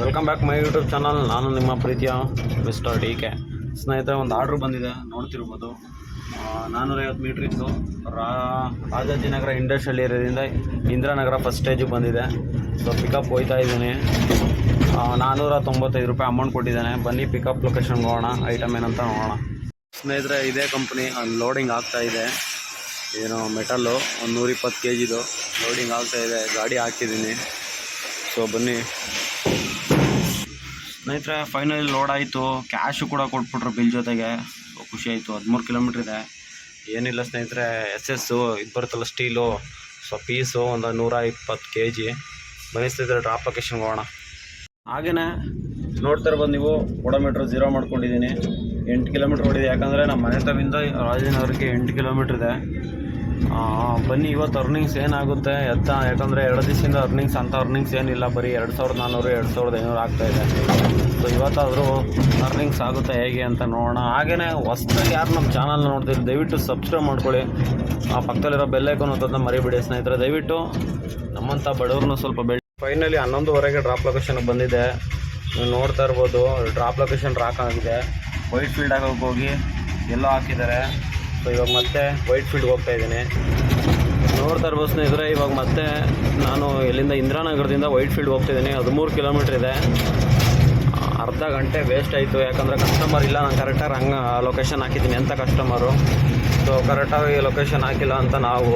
Welcome back my YouTube channel ನಾನು ನಿಮ್ಮ ಪ್ರೀತಿಯ ಮಿಸ್ಟರ್ ಡಿ ಕೆ ಸ್ನೇಹಿತರೆ, ಒಂದು ಆರ್ಡ್ರ್ ಬಂದಿದೆ. ನೋಡ್ತಿರ್ಬೋದು. ನಾನ್ನೂರೈವತ್ತು ಮೀಟ್ರ್ ಇತ್ತು. ರಾ, ರಾಜಾಜಿನಗರ ಇಂಡಸ್ಟ್ರಿಯಲ್ ಏರಿಯಾದಿಂದ ಇಂದಿರಾನಗರ ಫಸ್ಟ್ ಸ್ಟೇಜಿಗೆ ಬಂದಿದೆ. ಸೊ ಪಿಕಪ್ ಹೋಯ್ತಾ ಇದ್ದೀನಿ. ನಾನ್ನೂರ ತೊಂಬತ್ತೈದು ರೂಪಾಯಿ ಅಮೌಂಟ್ ಕೊಟ್ಟಿದ್ದಾನೆ. ಬನ್ನಿ ಪಿಕಪ್ ಲೊಕೇಶನ್ಗೆ ಹೋಗೋಣ ಐಟಮ್ ಏನಂತ ನೋಡೋಣ. ಸ್ನೇಹಿತರೆ, ಇದೇ ಕಂಪ್ನಿ ಲೋಡಿಂಗ್ ಆಗ್ತಾ ಇದೆ. ಏನು ಮೆಟಲ್ಲು ಒಂದು ನೂರಿಪ್ಪತ್ತು ಕೆ ಜಿದು ಲೋಡಿಂಗ್ ಆಗ್ತಾ ಇದೆ. ಗಾಡಿ ಹಾಕಿದ್ದೀನಿ. ಸೊ ಬನ್ನಿ. ಸ್ನೇಹಿತರೆ ಫೈನಲಿ ಲೋಡ್ ಆಯಿತು. ಕ್ಯಾಶು ಕೂಡ ಕೊಟ್ಬಿಟ್ರು ಬಿಲ್ ಜೊತೆಗೆ. ಖುಷಿ ಆಯಿತು. ಹದಿಮೂರು ಕಿಲೋಮೀಟ್ರ್ ಇದೆ. ಏನಿಲ್ಲ ಸ್ನೇಹಿತರೆ ಎಸ್ ಎಸ್ಸು ಇದು ಬರುತ್ತಲ್ಲ ಸ್ಟೀಲು ಸೊ ಪೀಸು ಒಂದು ನೂರ ಇಪ್ಪತ್ತು ಕೆ ಜಿ ಸ್ನೇಹಿತರೆ ಡ್ರಾಪ್ ಲೊಕೇಶನ್ಗೆ ಹೋಗೋಣ. ಹಾಗೆಯೇ ನೋಡ್ತಾರೆ ಬಂದು ನೀವು ಓಡೋಮೀಟ್ರ್ ಝೀರೋ ಮಾಡ್ಕೊಂಡಿದ್ದೀನಿ. ಎಂಟು ಕಿಲೋಮೀಟ್ರ್ ಓಡಿದೆ. ಯಾಕಂದರೆ, ನಮ್ಮ ಮನೆ ತವಿಂದ ರಾಜನಗರಕ್ಕೆ ಎಂಟು ಕಿಲೋಮೀಟ್ರ್ ಇದೆ. ಬನ್ನಿ, ಇವತ್ತು ಅರ್ನಿಂಗ್ಸ್ ಏನಾಗುತ್ತೆ? ಎತ್ತ, ಯಾಕಂದರೆ ಎರಡು ದಿವಸದಿಂದ ಅರ್ನಿಂಗ್ಸ್ ಅಂತ ಅರ್ನಿಂಗ್ಸ್ ಏನಿಲ್ಲ. ಬರೀ ಎರಡು ಸಾವಿರದ ನಾನ್ನೂರು ಎರಡು ಸಾವಿರದ ಐನೂರು ಆಗ್ತಾಯಿದೆ ಸೊ ಇವತ್ತಾದರೂ ಅರ್ನಿಂಗ್ಸ್ ಆಗುತ್ತೆ ಹೇಗೆ ಅಂತ ನೋಡೋಣ. ಹಾಗೆಯೇ ಹೊಸ್ದಾಗಿ ಯಾರು ನಮ್ಮ ಚಾನಲ್ನ ನೋಡ್ತೀರಿ ದಯವಿಟ್ಟು ಸಬ್ಸ್ಕ್ರೈಬ್ ಮಾಡ್ಕೊಳ್ಳಿ. ಆ ಪಕ್ಕದಲ್ಲಿರೋ ಬೆಲ್ಲೈಕನ್ ಅಂತದನ್ನ ಮರಿಬೇಡಿ, ಸ್ನೇಹಿತರೆ. ದಯವಿಟ್ಟು ನಮ್ಮಂಥ ಬಡವ್ರನ್ನ ಸ್ವಲ್ಪ ಬೆಳೆ ಫೈನಲಿ ಹನ್ನೊಂದುವರೆಗೆ ಡ್ರಾಪ್ ಲೊಕೇಶನ್ಗೆ ಬಂದಿದೆ. ನೀವು ನೋಡ್ತಾ ಇರ್ಬೋದು ಡ್ರಾಪ್ ಲೊಕೇಶನ್ ರಾಕ್ ಆಗಿದೆ. ವೈಟ್ ಫೀಲ್ಡ್ ಹೋಗಿ ಎಲ್ಲೋ ಹಾಕಿದ್ದಾರೆ. ಸೊ ಇವಾಗ ಮತ್ತೆ ವೈಟ್ ಫೀಲ್ಡ್ಗೆ ಹೋಗ್ತಾ ಇದ್ದೀನಿ. ನೋಡ್ತಾ ಇರ್ಬೋದು ಸ್ನೇಹಿತರೆ ಇವಾಗ ಮತ್ತೆ ನಾನು ಇಲ್ಲಿಂದ ಇಂದಿರಾನಗರದಿಂದ ವೈಟ್ ಫೀಲ್ಡ್ ಹೋಗ್ತಾ ಇದ್ದೀನಿ. ಹದಿಮೂರು ಕಿಲೋಮೀಟ್ರ್ ಇದೆ. ಅರ್ಧ ಗಂಟೆ ವೇಸ್ಟ್ ಆಯಿತು. ಯಾಕಂದರೆ ಕಸ್ಟಮರ್ ಇಲ್ಲ. ನಾನು ಕರೆಕ್ಟಾಗಿ ಹಂಗೆ ಲೊಕೇಶನ್ ಹಾಕಿದ್ದೀನಿ. ಅಂತ ಕಸ್ಟಮರು ಸೊ ಕರೆಕ್ಟಾಗಿ ಲೊಕೇಶನ್ ಹಾಕಿಲ್ಲ ಅಂತ ನಾವು.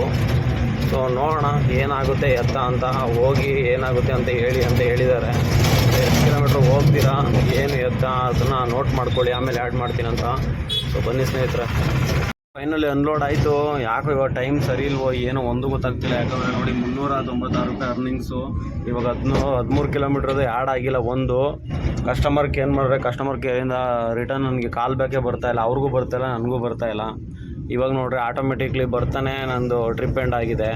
ಸೊ ನೋಡೋಣ ಏನಾಗುತ್ತೆ, ಎತ್ತ ಅಂತ. ಹೋಗಿ ಏನಾಗುತ್ತೆ ಅಂತ ಹೇಳಿ ಅಂತ ಹೇಳಿದ್ದಾರೆ. ಎಷ್ಟು ಕಿಲೋಮೀಟ್ರ್ ಹೋಗ್ತೀರಾ? ಏನು ಎತ್ತ? ಅದನ್ನು ನೋಟ್ ಮಾಡ್ಕೊಳ್ಳಿ. ಆಮೇಲೆ ಆ್ಯಡ್ ಮಾಡ್ತೀನಿ ಅಂತ. ಸೊ ಬನ್ನಿ ಸ್ನೇಹಿತರೆ. ಫೈನಲಿ ಅನ್ಲೋಡ್ ಆಯಿತು. ಯಾಕೋ ಇವಾಗ ಟೈಮ್ ಸರಿ ಇಲ್ವೋ, ಏನೋ ಒಂದು ಗೊತ್ತಾಗ್ತಿಲ್ಲ. ಯಾಕಂದರೆ ನೋಡಿ ಮುನ್ನೂರ ತೊಂಬತ್ತಾರು ರೂಪಾಯಿ ಅರ್ನಿಂಗ್ಸು ಇವಾಗ ಹದಿನೂ ಹದಿಮೂರು ಕಿಲೋಮೀಟ್ರದ್ದು ಆ್ಯಡ್ ಆಗಿಲ್ಲ ಒಂದು. ಕಸ್ಟಮರ್ ಏನು ಮಾಡಿದ್ರೆ ಕಸ್ಟಮರ್ ಕೇರಿಂದ ರಿಟರ್ನ್ ನನಗೆ ಕಾಲ್ ಬ್ಯಾಕೇ ಬರ್ತಾ ಇಲ್ಲ. ಅವ್ರಿಗೂ ಇಲ್ಲ, ನನಗೂ ಬರ್ತಾ ಇಲ್ಲ. ಇವಾಗ ನೋಡ್ರಿ ಆಟೋಮೆಟಿಕ್ಲಿ ಬರ್ತಾನೆ ನಂದು ಟ್ರಿಪ್ ಎಂಡ್ ಆಗಿದೆ.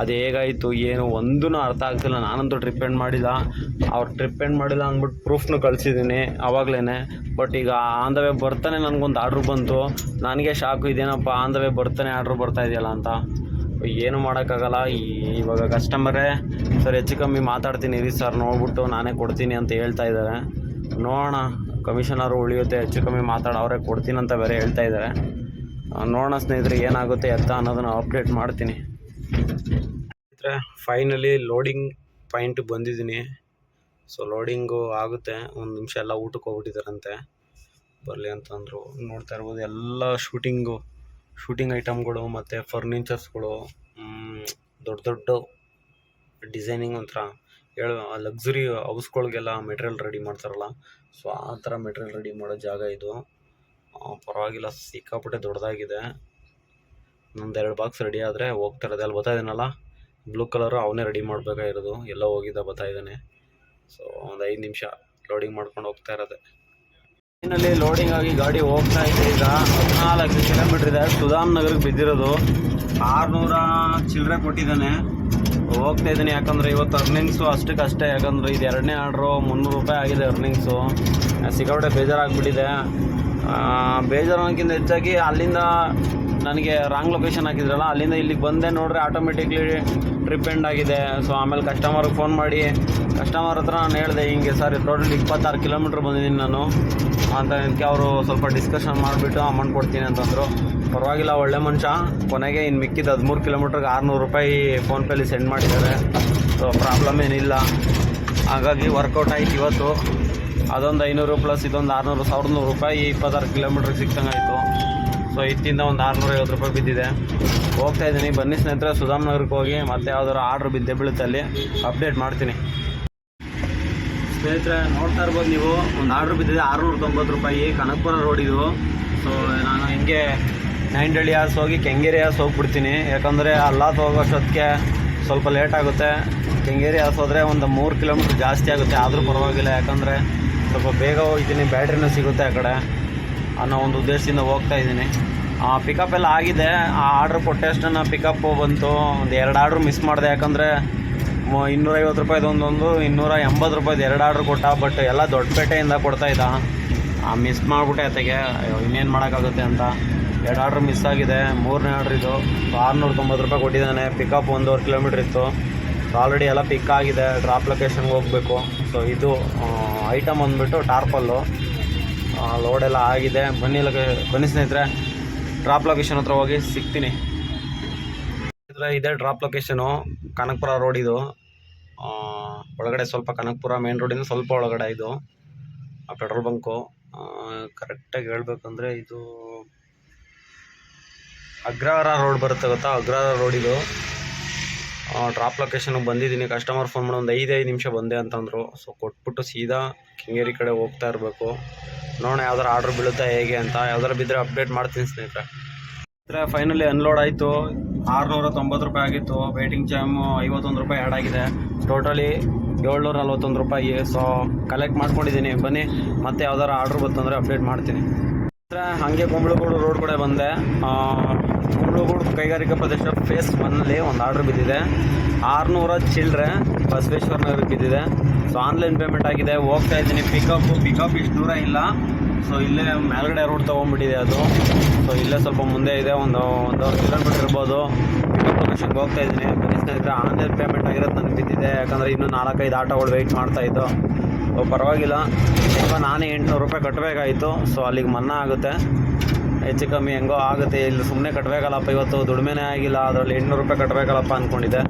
ಅದು ಹೇಗಾಯಿತು, ಏನು ಒಂದೂ ಅರ್ಥ ಆಗ್ತಿಲ್ಲ. ನಾನಂತೂ ಟ್ರಿಪ್ ಎಂಡ್ ಮಾಡಿಲ್ಲ. ಅವ್ರು ಟ್ರಿಪ್ ಎಂಡ್ ಮಾಡಿಲ್ಲ ಅಂದ್ಬಿಟ್ಟು ಪ್ರೂಫ್ನು ಕಳಿಸಿದ್ದೀನಿ ಆವಾಗಲೇ ಬಟ್ ಈಗ ಆನ್ ದ ವೇ ಬರ್ತಾನೆ ನನಗೊಂದು ಆರ್ಡ್ರ್ ಬಂತು. ನನಗೆ ಶಾಕು ಇದೇನಪ್ಪ ಆನ್ ದ ವೇ ಬರ್ತಾನೆ ಆರ್ಡ್ರ್ ಬರ್ತಾ ಇದೆಯಲ್ಲ ಅಂತ. ಏನು ಮಾಡೋಕ್ಕಾಗಲ್ಲ. ಇವಾಗ ಕಸ್ಟಮರೇ ಸರ್ ಹೆಚ್ಚು ಕಮ್ಮಿ ಮಾತಾಡ್ತೀನಿ, ಇರಿ ಸರ್ ನೋಡ್ಬಿಟ್ಟು ನಾನೇ ಕೊಡ್ತೀನಿ ಅಂತ ಹೇಳ್ತಾ ಇದ್ದಾರೆ ನೋಡೋಣ ಕಮಿಷನರು ಉಳಿಯುತ್ತೆ, ಹೆಚ್ಚು ಕಮ್ಮಿ ಮಾತಾಡೋ, ಅವರೇ ಕೊಡ್ತೀನಿ ಅಂತ ಬೇರೆ ಹೇಳ್ತಾ ಇದ್ದಾರೆ ನೋಡೋಣ ಸ್ನೇಹಿತರೆ, ಏನಾಗುತ್ತೆ ಎತ್ತ ಅನ್ನೋದನ್ನು ಅಪ್ಡೇಟ್ ಮಾಡ್ತೀನಿ. ಸ್ನೇಹಿತರೆ ಫೈನಲಿ ಲೋಡಿಂಗ್ ಪಾಯಿಂಟ್ ಬಂದಿದ್ದೀನಿ. ಸೊ ಲೋಡಿಂಗು ಆಗುತ್ತೆ. ಒಂದು ನಿಮಿಷ ಎಲ್ಲ ಊಟಕ್ಕೆ ಹೋಗ್ಬಿಟ್ಟಿದ್ದಾರಂತೆ ಬರಲಿ ಅಂತಂದರು. ನೋಡ್ತಾ ಇರ್ಬೋದು, ಎಲ್ಲ ಶೂಟಿಂಗು ಶೂಟಿಂಗ್ ಐಟಮ್ಗಳು ಮತ್ತು ಫರ್ನಿಚರ್ಸ್ಗಳು ದೊಡ್ಡ ದೊಡ್ಡ ಡಿಸೈನಿಂಗ್ ಒಂಥರ. ಹೇಳು ಲಕ್ಸುರಿ ಹೌಸ್ಗಳಿಗೆಲ್ಲ ಮೆಟೀರಿಯಲ್ ರೆಡಿ ಮಾಡ್ತಾರಲ್ಲ. ಸೊ ಆ ಥರ ಮೆಟೀರಿಯಲ್ ರೆಡಿ ಮಾಡೋ ಜಾಗ ಇದು. ಪರವಾಗಿಲ್ಲ, ಸಿಕ್ಕಾಪಟ್ಟೆ ದೊಡ್ಡದಾಗಿದೆ. ಒಂದೆರಡು ಬಾಕ್ಸ್ ರೆಡಿ ಆದರೆ ಹೋಗ್ತಾ ಇರೋದು. ಅಲ್ಲಿ ಬರ್ತಾ ಇದ್ದಾನಲ್ಲ ಬ್ಲೂ ಕಲರು ಅವನೇ ರೆಡಿ ಮಾಡಬೇಕಾಗಿರೋದು. ಎಲ್ಲ ಹೋಗಿದ್ದ ಬರ್ತಾ ಇದ್ದಾನೆ. ಸೊ ಒಂದು ಐದು ನಿಮಿಷ ಲೋಡಿಂಗ್ ಮಾಡ್ಕೊಂಡು ಹೋಗ್ತಾ ಇರೋದೆ. ಟ್ರೈನಲ್ಲಿ ಲೋಡಿಂಗ್ ಆಗಿ ಗಾಡಿ ಹೋಗ್ತಾ ಇದೆ ಈಗ. ಹದಿನಾಲ್ಕು ಕಿಲೋಮೀಟ್ರ್ ಇದೆ. ಸುಧಾಮ್ ನಗರಕ್ಕೆ ಬಿದ್ದಿರೋದು. ಆರುನೂರ ಚಿಲ್ಲರೆ ಕೊಟ್ಟಿದ್ದಾನೆ. ಹೋಗ್ತಾ ಇದ್ದೀನಿ. ಯಾಕಂದರೆ ಇವತ್ತು ಅರ್ನಿಂಗ್ಸು ಅಷ್ಟಕ್ಕೆ ಅಷ್ಟೇ. ಯಾಕಂದರೆ ಇದು ಎರಡನೇ ಆರ್ಡ್ರು ಮುನ್ನೂರು ರೂಪಾಯಿ ಆಗಿದೆ ಅರ್ನಿಂಗ್ಸು ಸಿಕ್ಕಾಪಟ್ಟೆ ಬೇಜಾರಾಗ್ಬಿಟ್ಟಿದೆ. ಬೇಜಾರು ಅನ್ನೋಕ್ಕಿಂತ ಹೆಚ್ಚಾಗಿ ಅಲ್ಲಿಂದ ನನಗೆ ರಾಂಗ್ ಲೊಕೇಶನ್ ಹಾಕಿದ್ರಲ್ಲ, ಅಲ್ಲಿಂದ ಇಲ್ಲಿಗೆ ಬಂದೆ ನೋಡ್ರೆ ಆಟೋಮೆಟಿಕ್ಲಿ ಟ್ರಿಪ್ ಎಂಡ್ ಆಗಿದೆ. ಸೊ ಆಮೇಲೆ ಕಸ್ಟಮರ್ಗೆ ಫೋನ್ ಮಾಡಿ ಕಸ್ಟಮರ್ ಹತ್ರ ನಾನು ಹೇಳಿದೆ, ಹಿಂಗೆ ಸರ್ ಟೋಟಲ್ ಇಪ್ಪತ್ತಾರು ಕಿಲೋಮೀಟ್ರ್ ಬಂದಿದ್ದೀನಿ ನಾನು. ಅಂತ ಇದಕ್ಕೆ ಅವರು ಸ್ವಲ್ಪ ಡಿಸ್ಕಷನ್ ಮಾಡಿಬಿಟ್ಟು ಅಮೌಂಟ್ ಕೊಡ್ತೀನಿ ಅಂತಂದರು. ಪರವಾಗಿಲ್ಲ, ಒಳ್ಳೆ ಮನುಷ್ಯ. ಕೊನೆಗೆ ಇನ್ನು ಮಿಕ್ಕಿದ ಹದಿಮೂರು ಕಿಲೋಮೀಟ್ರಿಗೆ ಆರುನೂರು ರೂಪಾಯಿ ಫೋನ್ಪೇಲಿ ಸೆಂಡ್ ಮಾಡಿದ್ದಾರೆ. ಸೊ ಪ್ರಾಬ್ಲಮ್ ಏನಿಲ್ಲ. ಹಾಗಾಗಿ ವರ್ಕೌಟ್ ಆಯ್ತು ಇವತ್ತು. ಅದೊಂದು ಐನೂರು ಪ್ಲಸ್ ಇದೊಂದು ಆರುನೂರು ಸಾವಿರದ ನೂರು ರೂಪಾಯಿ ಇಪ್ಪತ್ತಾರು ಕಿಲೋಮೀಟ್ರಿಗೆ ಸಿಕ್ಸಂಗೆ ಆಯಿತು ಸೊ ಇತ್ತಿಂದ ಒಂದು ಆರುನೂರ ಐವತ್ತು ರೂಪಾಯಿ ಬಿದ್ದಿದೆ. ಹೋಗ್ತಾ ಇದ್ದೀನಿ. ಬನ್ನಿ ಸ್ನೇಹಿತರೆ, ಸುಧಾಮ್ ನಗರಕ್ಕೆ ಹೋಗಿ ಮತ್ತೆ ಯಾವ್ದಾದ್ರು ಆರ್ಡ್ರ್ ಬಿದ್ದೆ ಬೀಳುತ್ತೆ ಅಲ್ಲಿ. ಅಪ್ಡೇಟ್ ಮಾಡ್ತೀನಿ. ಸ್ನೇಹಿತರೆ, ನೋಡ್ತಾ ಇರ್ಬೋದು ನೀವು, ಒಂದು ಆರ್ಡ್ರ್ ಬಿದ್ದಿದೆ, ಆರುನೂರ ತೊಂಬತ್ತು ರೂಪಾಯಿ, ಕನಕಪುರ ರೋಡ್ ಇದು. ಸೊ ನಾನು ಹಿಂಗೆ ನೈಂಡಳ್ಳಿ ಹಾಸ್ ಹೋಗಿ ಕೆಂಗೇರಿ ಹಾಸ್ ಹೋಗ್ಬಿಡ್ತೀನಿ. ಯಾಕಂದರೆ ಅಲ್ಲಾತ್ ಹೋಗೋಷ್ಟೊತ್ತಿಗೆ ಸ್ವಲ್ಪ ಲೇಟ್ ಆಗುತ್ತೆ. ಕೆಂಗೇರಿ ಹಾಸ್ ಹೋದರೆ ಒಂದು ಮೂರು ಕಿಲೋಮೀಟ್ರ್ ಜಾಸ್ತಿ ಆಗುತ್ತೆ. ಆದರೂ ಪರವಾಗಿಲ್ಲ. ಯಾಕಂದರೆ ಸ್ವಲ್ಪ ಬೇಗ ಹೋಗಿದ್ದೀನಿ, ಬ್ಯಾಟ್ರಿನೂ ಸಿಗುತ್ತೆ ಆ ಕಡೆ ಅನ್ನೋ ಒಂದು ಉದ್ದೇಶದಿಂದ ಹೋಗ್ತಾ ಇದ್ದೀನಿ. ಪಿಕಪ್ ಎಲ್ಲ ಆಗಿದೆ, ಆ ಆರ್ಡ್ರ್ ಕೊಟ್ಟಷ್ಟನ್ನು ಪಿಕಪ್ಪು ಬಂತು, ಒಂದು ಎರಡು ಆರ್ಡ್ರ್ ಮಿಸ್ ಮಾಡಿದೆ, ಯಾಕಂದರೆ ಇನ್ನೂರೈವತ್ತು ರೂಪಾಯಿದು ಒಂದೊಂದು ಇನ್ನೂರ ಎಂಬತ್ತು ರೂಪಾಯಿದು ಎರಡು ಆರ್ಡ್ರ್ ಕೊಟ್ಟ ಬಟ್ ಎಲ್ಲ ದೊಡ್ಡಪೇಟೆಯಿಂದ ಕೊಡ್ತಾ ಇದ್ದ. ಮಿಸ್ ಮಾಡಿಬಿಟ್ಟೆ ಆತಗೆ ಇನ್ನೇನು ಮಾಡೋಕ್ಕಾಗುತ್ತೆ ಅಂತ. ಎರಡು ಆರ್ಡ್ರ್ ಮಿಸ್ ಆಗಿದೆ, ಮೂರನೇ ಆರ್ಡ್ರ್ ಇದು. ಆರುನೂರ ತೊಂಬತ್ತು ರೂಪಾಯಿ ಕೊಟ್ಟಿದ್ದಾನೆ ಪಿಕಪ್ ಒಂದೂವರೆ ಕಿಲೋಮೀಟ್ರ್ ಇತ್ತು. ಆಲ್ರೆಡಿ ಎಲ್ಲ ಪಿಕ್ ಆಗಿದೆ ಡ್ರಾಪ್ ಲೊಕೇಶನ್ಗೆ ಹೋಗಬೇಕು. ಸೊ ಇದು ಐಟಮ್ ಬಂದುಬಿಟ್ಟು ಟಾರ್ಪಲ್ಲು ಲೋಡ್ ಎಲ್ಲ ಆಗಿದೆ. ಬನ್ನಿ ಲೊಕೇ ಬನ್ನಿ ಸ್ನೇಹಿತರೆ. ಡ್ರಾಪ್ ಲೊಕೇಶನ್ ಹತ್ರ ಹೋಗಿ ಸಿಗ್ತೀನಿ. ಇದೇ ಡ್ರಾಪ್ ಲೊಕೇಶನು ಕನಕಪುರ ರೋಡ್ ಇದು. ಒಳಗಡೆ ಸ್ವಲ್ಪ ಕನಕಪುರ ಮೇನ್ ರೋಡಿಂದ ಸ್ವಲ್ಪ ಒಳಗಡೆ ಇದು. ಆ ಪೆಟ್ರೋಲ್ ಬಂಕು ಕರೆಕ್ಟಾಗಿ ಹೇಳ್ಬೇಕಂದ್ರೆ ಇದು ಅಗ್ರಹಾರ ರೋಡ್ ಬರುತ್ತೆ ಗೊತ್ತಾ? ಅಗ್ರಹಾರ ರೋಡ್ ಇದು. ಡ್ರಾಪ್ ಲೊಕೇಶನ್ ಬಂದಿದ್ದೀನಿ. ಕಸ್ಟಮರ್ ಫೋನ್ ಮಾಡಿ ಒಂದು ಐದೈದು ನಿಮಿಷ ಬಂದೆ ಅಂತಂದರು. ಸೊ ಕೊಟ್ಬಿಟ್ಟು ಸೀದಾ ಕೆಂಗೇರಿ ಕಡೆ ಹೋಗ್ತಾ ಇರಬೇಕು. ನೋಡೋಣ ಯಾವ್ದಾರು ಆರ್ಡ್ರ್ ಬೀಳುತ್ತಾ ಹೇಗೆ ಅಂತ. ಯಾವ್ದಾರು ಬಿದ್ದರೆ ಅಪ್ಡೇಟ್ ಮಾಡ್ತೀನಿ ಸ್ನೇಹಿತರೆ. ಸ್ನೇಹಿತರೆ ಫೈನಲಿ ಅನ್ಲೋಡ್ ಆಯಿತು. ಆರುನೂರ ತೊಂಬತ್ತು ರೂಪಾಯಿ ಆಗಿತ್ತು. ವೇಟಿಂಗ್ ಚಾರ್ಮು ಐವತ್ತೊಂದು ರೂಪಾಯಿ ಆ್ಯಡ್ ಆಗಿದೆ. ಟೋಟಲಿ ಏಳ್ನೂರ ನಲ್ವತ್ತೊಂದು ರೂಪಾಯಿ. ಸೊ ಕಲೆಕ್ಟ್ ಮಾಡ್ಕೊಂಡಿದ್ದೀನಿ. ಬನ್ನಿ, ಮತ್ತೆ ಯಾವ್ದಾರು ಆರ್ಡ್ರ್ ಬಂತಂದರೆ ಅಪ್ಡೇಟ್ ಮಾಡ್ತೀನಿ. ಹಾಗೆ ಕುಂಬಳಗೂಡು ರೋಡ್ ಕಡೆ ಬಂದೆ. ಕುಂಬಳಗೂಡು ಕೈಗಾರಿಕಾ ಪ್ರದೇಶ ಫೇಸ್ ಒನ್ನಲ್ಲಿ ಒಂದು ಆರ್ಡ್ರ್ ಬಿದ್ದಿದೆ. ಆರುನೂರ ಚಿಲ್ಡ್ರೆ ಬಸವೇಶ್ವರ ನಗರಕ್ಕೆ ಬಿದ್ದಿದೆ. ಸೊ ಆನ್ಲೈನ್ ಪೇಮೆಂಟ್ ಆಗಿದೆ. ಹೋಗ್ತಾ ಇದ್ದೀನಿ. ಪಿಕಪ್ ಪಿಕಪ್ ಇಷ್ಟು ದೂರ ಇಲ್ಲ. ಸೊ ಇಲ್ಲೇ ಮೇಲ್ಗಡೆ ರೋಡ್ ತೊಗೊಂಡ್ಬಿಟ್ಟಿದೆ ಅದು. ಸೊ ಇಲ್ಲೇ ಸ್ವಲ್ಪ ಮುಂದೆ ಇದೆ. ಒಂದು ಒಂದೂವರೆ ಕಿಲೋಮೀಟ್ರ್ ಇರ್ಬೋದು. ಪಿಕಪ್ ಲೊಕೇಶನ್ಗೆ ಹೋಗ್ತಾ ಇದ್ದೀನಿ. ಬನ್ನಿ ಸ್ನೇಹಿತರೆ ಆನ್ಲೈನ್ ಪೇಮೆಂಟ್ ಆಗಿರೋದು ನನಗೆ ಬಿದ್ದಿದೆ. ಯಾಕಂದರೆ ಇನ್ನೂ ನಾಲ್ಕೈದು ಆಟೋಗಳು ವೆಯ್ಟ್ ಮಾಡ್ತಾ ಇದ್ದು. ಸೊ ಪರವಾಗಿಲ್ಲ. ಸ್ವಲ್ಪ ನಾನೇ ಎಂಟುನೂರು ರೂಪಾಯಿ ಕಟ್ಟಬೇಕಾಯಿತು ಸೊ, ಅಲ್ಲಿಗೆ ಮನ್ನಾ ಆಗುತ್ತೆ. ಹೆಚ್ಚು ಕಮ್ಮಿ ಹೆಂಗೋ ಆಗುತ್ತೆ. ಇಲ್ಲಿ ಸುಮ್ಮನೆ ಕಟ್ಟಬೇಕಲ್ಲಪ್ಪ ಇವತ್ತು ದುಡಿಮೆನೇ ಆಗಿಲ್ಲ. ಅದರಲ್ಲಿ ಎಂಟುನೂರು ರೂಪಾಯಿ ಕಟ್ಟಬೇಕಲ್ಲಪ್ಪ ಅಂದ್ಕೊಂಡಿದ್ದೆ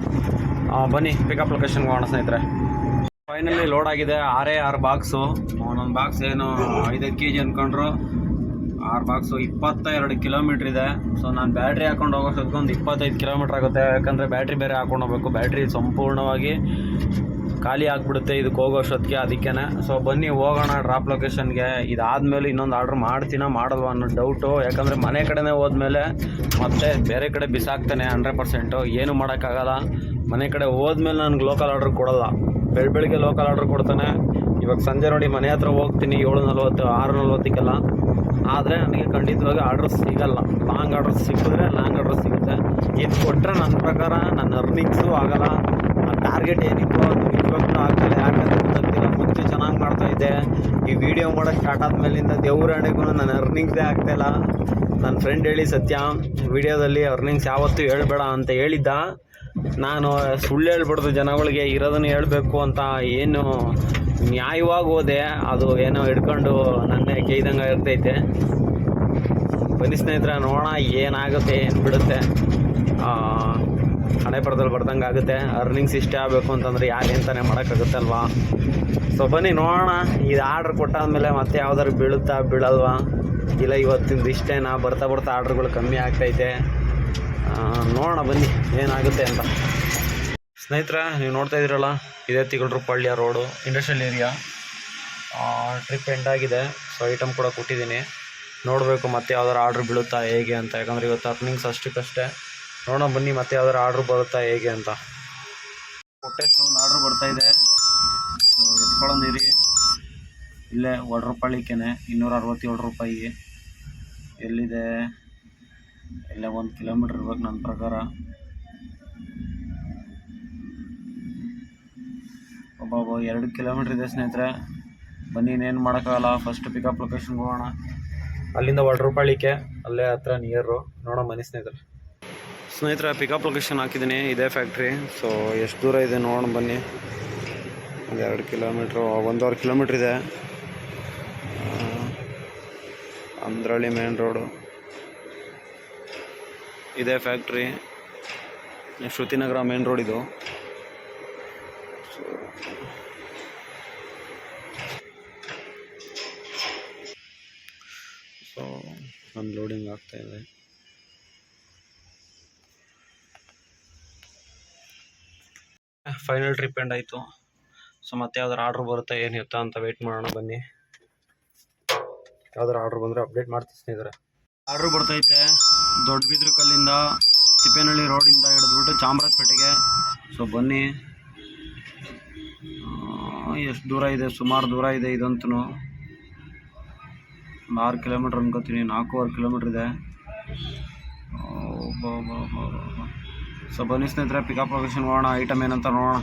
ಬನ್ನಿ ಪಿಕಪ್ ಲೊಕೇಶನ್ಗೆ ಹೋಗೋಣ ಸ್ನೇಹಿತರೆ. ಫೈನಲಿ ಲೋಡ್ ಆಗಿದೆ. ಆರೇ ಆರು ಬಾಕ್ಸು ಒಂದೊಂದು ಬಾಕ್ಸ್ ಏನು ಐದೈದು ಕೆ ಜಿ ಅಂದ್ಕೊಂಡ್ರು ಆರು ಬಾಕ್ಸು ಇಪ್ಪತ್ತ ಎರಡು ಕಿಲೋಮೀಟ್ರ್ ಇದೆ. ಸೊ ನಾನು ಬ್ಯಾಟ್ರಿ ಹಾಕೊಂಡು ಹೋಗೋಷ್ಟೊತ್ತಿಗೆ ಒಂದು ಇಪ್ಪತ್ತೈದು ಕಿಲೋಮೀಟ್ರ್ ಆಗುತ್ತೆ. ಯಾಕಂದರೆ ಬ್ಯಾಟ್ರಿ ಬೇರೆ ಹಾಕೊಂಡು ಹೋಗ್ಬೇಕು. ಬ್ಯಾಟ್ರಿ ಸಂಪೂರ್ಣವಾಗಿ ಖಾಲಿ ಆಗಿಬಿಡುತ್ತೆ, ಇದಕ್ಕೆ ಹೋಗೋಷ್ಟೊತ್ತಿಗೆ ಅದಕ್ಕೇ ಸೊ ಬನ್ನಿ, ಹೋಗೋಣ ಡ್ರಾಪ್ ಲೊಕೇಶನ್ಗೆ ಇದಾದಮೇಲೆ ಇನ್ನೊಂದು ಆರ್ಡ್ರ್ ಮಾಡ್ತೀನ, ಮಾಡಲ್ವ ಅನ್ನೋ ಡೌಟು ಯಾಕಂದರೆ ಮನೆ ಕಡೆನೇ ಹೋದ್ಮೇಲೆ ಮತ್ತೆ ಬೇರೆ ಕಡೆ ಬಿಸಾಕ್ತಾನೆ ಹಂಡ್ರೆಡ್ ಪರ್ಸೆಂಟು ಏನು ಮಾಡೋಕ್ಕಾಗಲ್ಲ. ಮನೆ ಕಡೆ ಹೋದ್ಮೇಲೆ ನನಗೆ ಲೋಕಲ್ ಆರ್ಡ್ರ್ ಕೊಡಲ್ಲ. ಬೆಳ ಬೆಳಿಗ್ಗೆ ಲೋಕಲ್ ಆರ್ಡ್ರ್ ಕೊಡ್ತಾನೆ. ಇವಾಗ ಸಂಜೆ ನೋಡಿ ಮನೆ ಹತ್ರ ಹೋಗ್ತೀನಿ ಏಳು ನಲ್ವತ್ತು ಆರು ನಲ್ವತ್ತಕ್ಕೆಲ್ಲ ಆದರೆ ನನಗೆ ಖಂಡಿತವಾಗಿ ಆರ್ಡ್ರ್ ಸಿಗಲ್ಲ. ಲಾಂಗ್ ಆರ್ಡ್ರ್ ಸಿಕ್ಕಿದ್ರೆ ಲಾಂಗ್ ಆರ್ಡ್ರ್ ಸಿಗುತ್ತೆ. ಇದು ಕೊಟ್ಟರೆ ನನ್ನ ಪ್ರಕಾರ ನನ್ನ ಅರ್ನಿಂಗ್ಸು ಆಗಲ್ಲ. ಟಾರ್ಗೆಟ್ ಏನಿತ್ತು ಅದು ನಿಜವಾಗ್ಲೂ ಆಗ್ತಿಲ್ಲ ಯಾಕಂತ ಗೊತ್ತಾಗ್ತಿಲ್ಲ ಮುಂಚೆ ಚೆನ್ನಾಗಿ ಮಾಡ್ತಾ ಇದ್ದೆ. ಈ ವಿಡಿಯೋ ಮಾಡೋಕ್ಕೆ ಸ್ಟಾರ್ಟ್ ಆದಮೇಲಿಂದ ದೇವ್ರಾಣೆಗೂ ನನ್ನ ಅರ್ನಿಂಗ್ಸೇ ಆಗ್ತಾಯಿಲ್ಲ ನನ್ನ ಫ್ರೆಂಡ್ ಹೇಳಿ ಸತ್ಯ ವಿಡಿಯೋದಲ್ಲಿ ಅರ್ನಿಂಗ್ಸ್ ಯಾವತ್ತೂ ಹೇಳ್ಬೇಡ ಅಂತ ಹೇಳಿದ್ದ. ನಾನು ಸುಳ್ಳು ಹೇಳ್ಬಾರ್ದು ಜನಗಳಿಗೆ ಇರೋದನ್ನು ಹೇಳಬೇಕು ಅಂತ ಏನು ನ್ಯಾಯವಾಗಿ ಹೋದೆ. ಅದು ಏನೋ ಹಿಡ್ಕೊಂಡು ನನ್ನ ಕೇಯ್ದಂಗೆ ಇರ್ತೈತೆ. ಬನ್ನಿ ಸ್ನೇಹಿತರೆ ನೋಡೋಣ ಏನಾಗುತ್ತೆ ಏನು ಬಿಡುತ್ತೆ. ಆ, ಹಣೆ ಪಡೆದಲ್ಲಿ ಬರ್ದಂಗೆ ಆಗುತ್ತೆ. ಅರ್ನಿಂಗ್ಸ್ ಇಷ್ಟೇ ಆಗಬೇಕು ಅಂತಂದರೆ ಯಾರು ಅಂತಾನೆ ಮಾಡೋಕ್ಕಾಗುತ್ತಲ್ವಾ? ಸೊ ಬನ್ನಿ ನೋಡೋಣ. ಇದು ಆರ್ಡ್ರ್ ಕೊಟ್ಟಾದ್ಮೇಲೆ ಮತ್ತೆ ಯಾವ್ದಾದ್ರು ಬೀಳುತ್ತಾ ಬೀಳಲ್ವಾ? ಇಲ್ಲ, ಇವತ್ತಿಂದ ಇಷ್ಟೇನಾ? ಬರ್ತಾ ಬರ್ತಾ ಆರ್ಡ್ರ್ಗಳು ಕಮ್ಮಿ ಆಗ್ತೈತೆ. ನೋಡೋಣ ಬನ್ನಿ ಏನಾಗುತ್ತೆ ಅಂತ. ಸ್ನೇಹಿತರೆ, ನೀವು ನೋಡ್ತಾ ಇದ್ದೀರಲ್ಲ, ಇದೇ ತಿಗಳರು ಪಳ್ಳಿಯ road industrial area trip end ಆಗಿದೆ. ಸೊ ಐಟಮ್ ಕೂಡ ಕೊಟ್ಟಿದ್ದೀನಿ. ನೋಡಬೇಕು ಮತ್ತೆ ಯಾವ್ದಾರು ಆರ್ಡ್ರ್ ಬೀಳುತ್ತಾ ಹೇಗೆ ಅಂತ. ಯಾಕಂದರೆ ಇವತ್ತು ಅರ್ನಿಂಗ್ಸ್ ಅಷ್ಟಕ್ಕಷ್ಟೇ. ನೋಡೋಣ ಬನ್ನಿ ಮತ್ತೆ ಯಾವ್ದಾರು ಆರ್ಡ್ರ್ ಬರುತ್ತಾ ಹೇಗೆ ಅಂತ. ಕೊಟ್ಟೆಷ್ಟು ಒಂದು ಆರ್ಡ್ರ್ ಬರ್ತಾ ಇದೆ. ಸೊ ಎತ್ಕೊಳ್ಳೋದಿರಿ ಇಲ್ಲೇ ಒಡ್ರಪಳ್ಳಿಕೆನೆ ಇನ್ನೂರ ಅರವತ್ತೇಳು ರೂಪಾಯಿ. ಎಲ್ಲಿದೆ? ಇಲ್ಲೇ ಒಂದು ಕಿಲೋಮೀಟ್ರ್ ಇರ್ಬೇಕು ನನ್ನ ಪ್ರಕಾರ. ಒಬ್ಬ ಎರಡು ಕಿಲೋಮೀಟ್ರ್ ಇದೆ ಸ್ನೇಹಿತರೆ. ಬನ್ನಿ ಇನ್ನೇನು ಮಾಡೋಕ್ಕಾಗಲ್ಲ. ಫಸ್ಟ್ ಪಿಕಪ್ ಲೊಕೇಶನ್ಗೆ ಹೋಗೋಣ. ಅಲ್ಲಿಂದ ಒಡ್ರಪಾಳಿಕೆ ಅಲ್ಲೇ ಹತ್ರ ನಿಯರು ನೋಡೋಣ ಮನೆ ಸ್ನೇಹಿತರೆ. ಸ್ನೇಹಿತರೆ ಪಿಕಪ್ ಲೊಕೇಶನ್ ಹಾಕಿದ್ದೀನಿ. ಇದೇ ಫ್ಯಾಕ್ಟ್ರಿ ಸೊ ಎಷ್ಟು ದೂರ ಇದೆ ನೋಡೋಣ ಬನ್ನಿ. ಒಂದು ಎರಡು ಕಿಲೋಮೀಟ್ರು ಒಂದೂವರೆ ಕಿಲೋಮೀಟ್ರ್ ಇದೆ. ಅಂದ್ರಳ್ಳಿ ಮೇನ್ ರೋಡು ಇದೇ ಫ್ಯಾಕ್ಟ್ರಿ ಶ್ರುತಿನಗರ ಮೇನ್ ರೋಡ್ ಇದು. ಸೊ ಅನ್ಲೋಡಿಂಗ್ ಆಗ್ತಾ ಫೈನಲ್ ಟ್ರಿಪ್ ಎಂಡ್ ಆಯಿತು. ಸೊ ಮತ್ತೆ ಯಾವ್ದಾರು ಆರ್ಡ್ರ್ ಬರುತ್ತೆ, ಏನು ಅಂತ ವೆಯ್ಟ್ ಮಾಡೋಣ, ಬನ್ನಿ. ಯಾವ್ದಾರು ಆರ್ಡ್ರ್ ಬಂದರೆ ಅಪ್ಡೇಟ್ ಮಾಡ್ತೀನಿ ಸ್ನೇಹಿತರೆ. ಆರ್ಡ್ರ್ ಬರ್ತೈತೆ. ದೊಡ್ಡ ಕಲ್ಲಿಂದ ತಿಪ್ಪೇನಹಳ್ಳಿ ರೋಡಿಂದ ಹಿಡಿದ್ಬಿಟ್ಟು ಚಾಮರಾಜಪೇಟೆಗೆ. ಸೊ ಬನ್ನಿ. ಎಷ್ಟು ದೂರ ಇದೆ? ಸುಮಾರು ದೂರ ಇದೆ ಇದಂತೂ. ಒಂದು ಆರು ಕಿಲೋಮೀಟ್ರ್ ಅನ್ಕೋತೀನಿ. ನಾಲ್ಕೂವರೆ ಕಿಲೋಮೀಟ್ರ್ ಇದೆ. ಸೊ ಬನ್ನಿ ಸ್ನೇಹಿತರೆ ಪಿಕಪ್ ಲೊಕೇಶನ್ ನೋಡೋಣ ಐಟಮ್ ಏನಂತ ನೋಡೋಣ.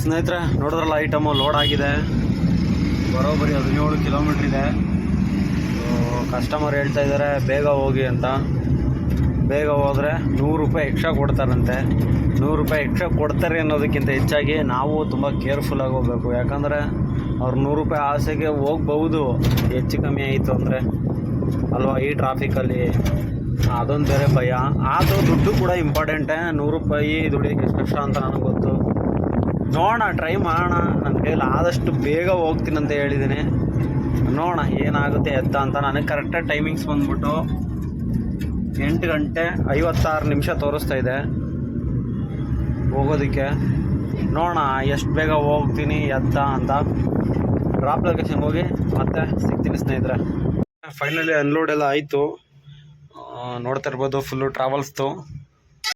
ಸ್ನೇಹಿತರೆ, ನೋಡಿದ್ರಲ್ಲ ಐಟಮು ಲೋಡ್ ಆಗಿದೆ. ಬರೋಬ್ಬರಿ ಹದಿನೇಳು ಕಿಲೋಮೀಟ್ರ್ ಇದೆ. ಕಸ್ಟಮರ್ ಹೇಳ್ತಾ ಇದ್ದಾರೆ ಬೇಗ ಹೋಗಿ ಅಂತ. ಬೇಗ ಹೋದರೆ ನೂರು ರೂಪಾಯಿ ಎಕ್ಸ್ಟ್ರಾ ಕೊಡ್ತಾರಂತೆ. ನೂರು ರೂಪಾಯಿ ಎಕ್ಸ್ಟ್ರಾ ಕೊಡ್ತಾರೆ ಅನ್ನೋದಕ್ಕಿಂತ ಹೆಚ್ಚಾಗಿ ನಾವು ತುಂಬ ಕೇರ್ಫುಲ್ಲಾಗಿ ಹೋಗಬೇಕು. ಯಾಕಂದರೆ ಅವ್ರು ನೂರು ರೂಪಾಯಿ ಆಸೆಗೆ ಹೋಗ್ಬಹುದು. ಹೆಚ್ಚು ಕಮ್ಮಿ ಆಯಿತು ಅಂದರೆ, ಅಲ್ವಾ? ಈ ಟ್ರಾಫಿಕಲ್ಲಿ ಅದೊಂದು ಬೇರೆ ಭಯ. ಆದರೂ ದುಡ್ಡು ಕೂಡ ಇಂಪಾರ್ಟೆಂಟೇ ನೂರು ರೂಪಾಯಿ ದುಡಿಯೋಕ್ಕೆ ಎಷ್ಟು ಕಷ್ಟ ಅಂತ ನನಗೆ ಗೊತ್ತು. ನೋಡೋಣ ಟ್ರೈ ಮಾಡೋಣ. ನನ್ನ ಕೈಯಲ್ಲಿ ಆದಷ್ಟು ಬೇಗ ಹೋಗ್ತೀನಿ ಅಂತ ಹೇಳಿದ್ದೀನಿ ನೋಡೋಣ, ಏನಾಗುತ್ತೆ, ಎತ್ತ ಅಂತ. ನನಗೆ ಕರೆಕ್ಟಾಗಿ ಟೈಮಿಂಗ್ಸ್ ಬಂದ್ಬಿಟ್ಟು ಎಂಟು ಗಂಟೆ ಐವತ್ತಾರು ನಿಮಿಷ ತೋರಿಸ್ತಾ ಇದೆ. ಹೋಗೋದಕ್ಕೆ. ನೋಡೋಣ, ಎಷ್ಟು ಬೇಗ ಹೋಗ್ತೀನಿ, ಎತ್ತ ಅಂತ. ಡ್ರಾಪ್ ಲೊಕೇಶನ್ಗೆ ಹೋಗಿ ಮತ್ತೆ ಸಿಗ್ತೀನಿ ಸ್ನೇಹಿತರೆ. ಫೈನಲಿ ಅನ್ಲೋಡ್ ಎಲ್ಲ ಆಯಿತು. ನೋಡ್ತಾ ಇರ್ಬೋದು ಫುಲ್ಲು ಟ್ರಾವೆಲ್ಸ್ದು